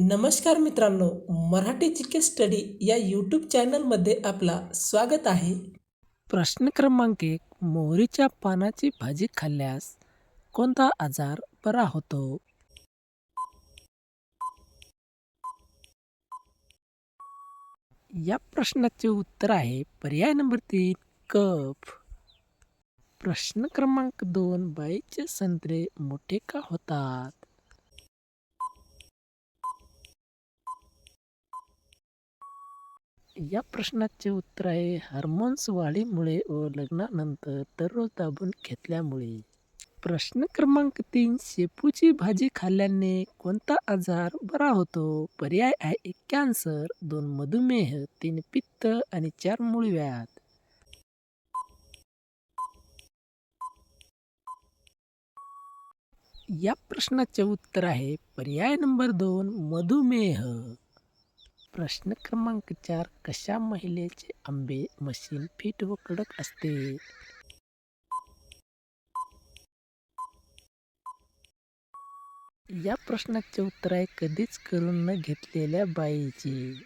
नमस्कार मित्रांनो मराठी के स्टडी या यूट्यूब चॅनलमध्ये आपला स्वागत आहे. प्रश्न क्रमांक एक मोहरीच्या पानाची भाजी खाल्ल्यास कोणता आजार बरा होतो? या प्रश्नाचे उत्तर आहे पर्याय नंबर तीन कफ. प्रश्न क्रमांक दोन बाईचे संत्रे मोठे का होतात? या प्रश्नाचे उत्तर आहे हार्मोन्स वाढीमुळे व लग्नानंतर दररोज दाबून घेतल्यामुळे. प्रश्न क्रमांक तीन शेपूची भाजी खाल्ल्याने कोणता आजार बरा होतो? पर्याय आहे एक कॅन्सर दोन मधुमेह तीन पित्त आणि चार मूळव्याध या प्रश्नाचे उत्तर आहे पर्याय नंबर दोन मधुमेह. प्रश्न क्रमांक चार कशा महिलेचे आंबे मशीन फिट व कडक असते? या प्रश्नाचे उत्तर आहे कधीच करून न घेतलेल्या बाईची.